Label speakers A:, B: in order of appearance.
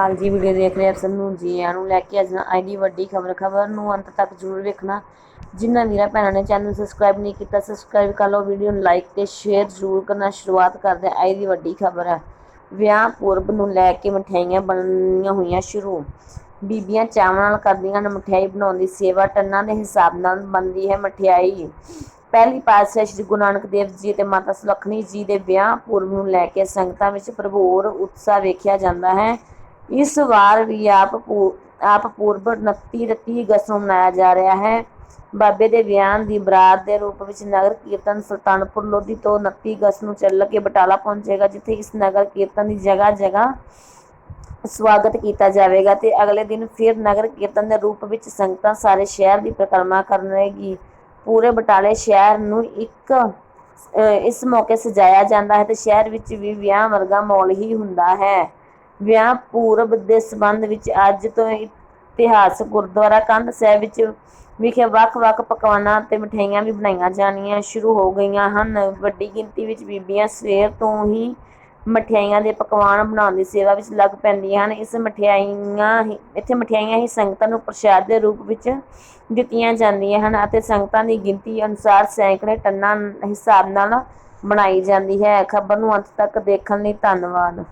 A: ਹਾਲ ਜੀ ਵੀਡੀਓ ਦੇਖ ਰਹੇ ਆਪ ਸਭ ਨੂੰ ਜੀ ਆਇਆਂ ਨੂੰ ਲੈ ਕੇ ਅੱਜ ਅੱਜ ਦੀ ਵੱਡੀ ਖਬਰ ਖਬਰ ਨੂੰ ਅੰਤ ਤੱਕ ਜ਼ਰੂਰ ਵੇਖਣਾ। ਜਿਨ੍ਹਾਂ ਵੀਰਾਂ ਭੈਣਾਂ ਨੇ ਚੈਨਲ ਸਬਸਕ੍ਰਾਈਬ ਨਹੀਂ ਕੀਤਾ ਸਬਸਕ੍ਰਾਈਬ ਕਰ ਲਓ, ਵੀਡੀਓ ਨੂੰ ਲਾਈਕ ਤੇ ਸ਼ੇਅਰ ਜ਼ਰੂਰ ਕਰਨਾ, ਸ਼ੁਰੂਆਤ ਕਰਦੇ ਹਾਂ ਅੱਜ ਦੀ ਵੱਡੀ ਖਬਰ। ਹੈ ਵਿਆਹ ਪੁਰਬ ਨੂੰ ਲੈ ਕੇ ਮਠਿਆਈਆਂ ਬਣਨੀਆਂ ਹੋਈਆਂ ਸ਼ੁਰੂ। ਬੀਬੀਆਂ ਚਾਵਾਂ ਨਾਲ ਕਰਦੀਆਂ ਨੇ ਮਠਿਆਈ ਬਣਾਉਣ ਦੀ ਸੇਵਾ, ਟੰਨਾਂ ਦੇ ਹਿਸਾਬ ਨਾਲ ਬਣਦੀ ਹੈ ਮਠਿਆਈ। ਪਹਿਲੀ ਪਾਤਸ਼ਾਹ ਸ੍ਰੀ ਗੁਰੂ ਨਾਨਕ ਦੇਵ ਜੀ ਤੇ ਮਾਤਾ ਸੁਲੱਖਣੀ ਜੀ ਦੇ ਵਿਆਹ ਪੁਰਬ ਨੂੰ ਲੈ ਕੇ ਸੰਗਤਾਂ ਵਿੱਚ ਭਰਪੂਰ ਉਤਸ਼ਾਹ ਵੇਖਿਆ ਜਾਂਦਾ ਹੈ। ਇਸ ਵਾਰ ਵੀ ਆਪ ਪੂ- ਆਪ ਪੂਰਬ 29 30 ਅਗਸਤ ਨੂੰ ਮਨਾਇਆ ਜਾ ਰਿਹਾ ਹੈ। ਬਾਬੇ ਦੇ ਵਿਆਹ ਦੀ ਬਰਾਤ ਦੇ ਰੂਪ ਵਿੱਚ ਨਗਰ ਕੀਰਤਨ ਸੁਲਤਾਨਪੁਰ ਲੋਧੀ ਤੋਂ 29 ਅਗਸਤ ਨੂੰ ਚੱਲ ਕੇ ਬਟਾਲਾ ਪਹੁੰਚੇਗਾ, ਜਿੱਥੇ ਇਸ ਨਗਰ ਕੀਰਤਨ ਦੀ ਜਗ੍ਹਾ ਜਗ੍ਹਾ ਸਵਾਗਤ ਕੀਤਾ ਜਾਵੇਗਾ ਤੇ ਅਗਲੇ ਦਿਨ ਫਿਰ ਨਗਰ ਕੀਰਤਨ ਦੇ ਰੂਪ ਵਿੱਚ ਸੰਗਤਾਂ ਸਾਰੇ ਸ਼ਹਿਰ ਦੀ ਪਰਿਕਰਮਾ ਕਰਨਗੀ। ਪੂਰੇ ਬਟਾਲੇ ਸ਼ਹਿਰ ਨੂੰ ਇੱਕ ਇਸ ਮੌਕੇ ਸਜਾਇਆ ਜਾਂਦਾ ਹੈ ਤੇ ਸ਼ਹਿਰ ਵਿੱਚ ਵੀ ਵਿਆਹ ਵਰਗਾ ਮਾਹੌਲ ਹੀ ਹੁੰਦਾ ਹੈ। ਵਿਆਹ ਪੂਰਬ ਦੇ ਸੰਬੰਧ ਵਿੱਚ ਅੱਜ ਤੋਂ ਇਤਿਹਾਸ ਗੁਰਦੁਆਰਾ ਕੰਧ ਸਾਹਿਬ ਵਿੱਚ ਵਿਖੇ ਵੱਖ-ਵੱਖ ਪਕਵਾਨਾਂ ਤੇ ਮਠਿਆਈਆਂ ਵੀ ਬਣਾਈਆਂ ਜਾਣੀਆਂ ਸ਼ੁਰੂ ਹੋ ਗਈਆਂ ਹਨ। ਵੱਡੀ ਗਿਣਤੀ ਵਿੱਚ ਬੀਬੀਆਂ ਸਵੇਰ ਤੋਂ ਹੀ ਮਠਿਆਈਆਂ ਦੇ ਪਕਵਾਨ ਬਣਾਉਣ ਦੀ ਸੇਵਾ ਵਿੱਚ ਲੱਗ ਪੈਂਦੀਆਂ ਹਨ। ਇਸ ਮਠਿਆਈਆਂ ਹੀ, ਇੱਥੇ ਮਠਿਆਈਆਂ ਹੀ ਸੰਗਤਾਂ ਨੂੰ ਪ੍ਰਸ਼ਾਦ ਦੇ ਰੂਪ ਵਿੱਚ ਦਿੱਤੀਆਂ ਜਾਂਦੀਆਂ ਹਨ ਅਤੇ ਸੰਗਤਾਂ ਦੀ ਗਿਣਤੀ ਅਨੁਸਾਰ ਸੈਂਕੜੇ ਟੰਨਾਂ ਹਿਸਾਬ ਨਾਲ ਬਣਾਈ ਜਾਂਦੀ ਹੈ। ਖਬਰ ਨੂੰ ਅੰਤ ਤੱਕ ਦੇਖਣ ਲਈ ਧੰਨਵਾਦ।